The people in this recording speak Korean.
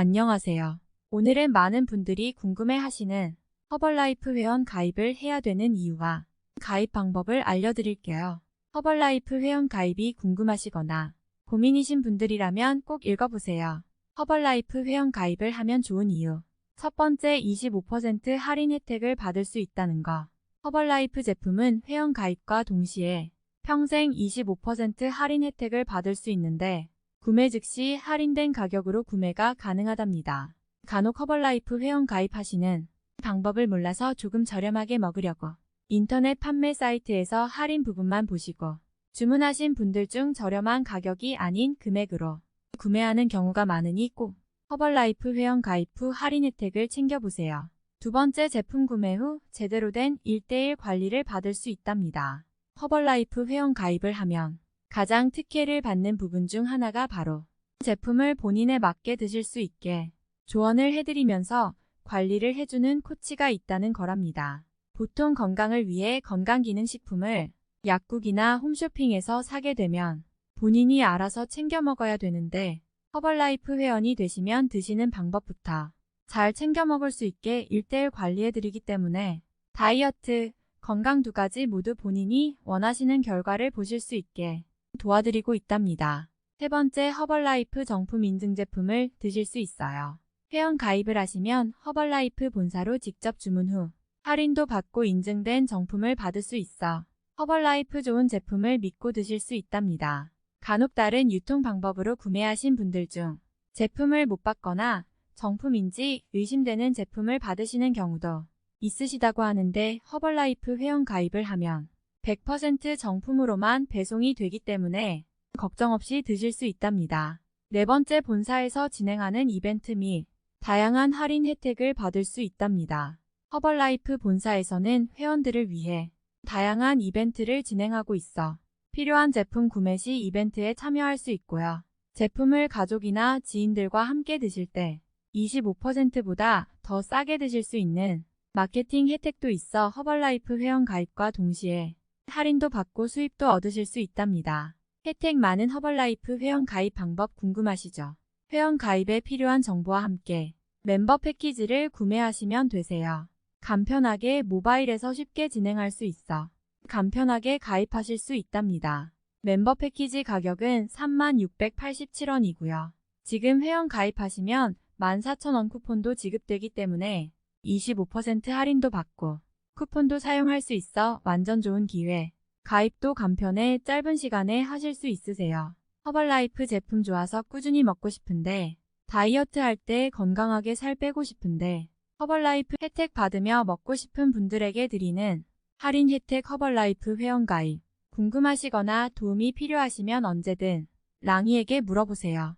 안녕하세요. 오늘은 많은 분들이 궁금해하시는 허벌라이프 회원 가입을 해야 되는 이유와 가입 방법을 알려드릴게요. 허벌라이프 회원 가입이 궁금하시거나 고민이신 분들이라면 꼭 읽어보세요. 허벌라이프 회원 가입을 하면 좋은 이유. 첫 번째 25% 할인 혜택을 받을 수 있다는 거. 허벌라이프 제품은 회원 가입과 동시에 평생 25% 할인 혜택을 받을 수 있는데 구매 즉시 할인된 가격으로 구매가 가능하답니다. 간혹 허벌라이프 회원 가입하시는 방법을 몰라서 조금 저렴하게 먹으려고 인터넷 판매 사이트에서 할인 부분만 보시고 주문하신 분들 중 저렴한 가격이 아닌 금액으로 구매하는 경우가 많으니 꼭 허벌라이프 회원 가입 후 할인 혜택을 챙겨보세요. 두 번째 제품 구매 후 제대로 된 1대1 관리를 받을 수 있답니다. 허벌라이프 회원 가입을 하면 가장 특혜를 받는 부분 중 하나가 바로 제품을 본인에 맞게 드실 수 있게 조언을 해드리면서 관리를 해주는 코치가 있다는 거랍니다. 보통 건강을 위해 건강기능식품을 약국이나 홈쇼핑에서 사게 되면 본인이 알아서 챙겨 먹어야 되는데 허벌라이프 회원이 되시면 드시는 방법부터 잘 챙겨 먹을 수 있게 1대1 관리해드리기 때문에 다이어트, 건강 두 가지 모두 본인이 원하시는 결과를 보실 수 있게 도와드리고 있답니다. 세 번째 허벌라이프 정품 인증 제품을 드실 수 있어요. 회원 가입을 하시면 허벌라이프 본사로 직접 주문 후 할인도 받고 인증된 정품을 받을 수 있어 허벌라이프 좋은 제품을 믿고 드실 수 있답니다. 간혹 다른 유통 방법으로 구매하신 분들 중 제품을 못 받거나 정품인지 의심되는 제품을 받으시는 경우도 있으시다고 하는데 허벌라이프 회원 가입을 하면 100% 정품으로만 배송이 되기 때문에 걱정 없이 드실 수 있답니다. 네 번째 본사에서 진행하는 이벤트 및 다양한 할인 혜택을 받을 수 있답니다. 허벌라이프 본사에서는 회원들을 위해 다양한 이벤트를 진행하고 있어 필요한 제품 구매 시 이벤트에 참여할 수 있고요. 제품을 가족이나 지인들과 함께 드실 때 25%보다 더 싸게 드실 수 있는 마케팅 혜택도 있어 허벌라이프 회원 가입과 동시에 할인도 받고 수입도 얻으실 수 있답니다. 혜택 많은 허벌라이프 회원 가입 방법 궁금하시죠? 회원 가입에 필요한 정보와 함께 멤버 패키지를 구매하시면 되세요. 간편하게 모바일에서 쉽게 진행할 수 있어 간편하게 가입하실 수 있답니다. 멤버 패키지 가격은 3687원이고요. 지금 회원 가입하시면 14,000원 쿠폰도 지급되기 때문에 25% 할인도 받고 쿠폰도 사용할 수 있어 완전 좋은 기회. 가입도 간편해 짧은 시간에 하실 수 있으세요. 허벌라이프 제품 좋아서 꾸준히 먹고 싶은데 다이어트 할 때 건강하게 살 빼고 싶은데 허벌라이프 혜택 받으며 먹고 싶은 분들에게 드리는 할인 혜택 허벌라이프 회원 가입. 궁금하시거나 도움이 필요하시면 언제든 랑이에게 물어보세요.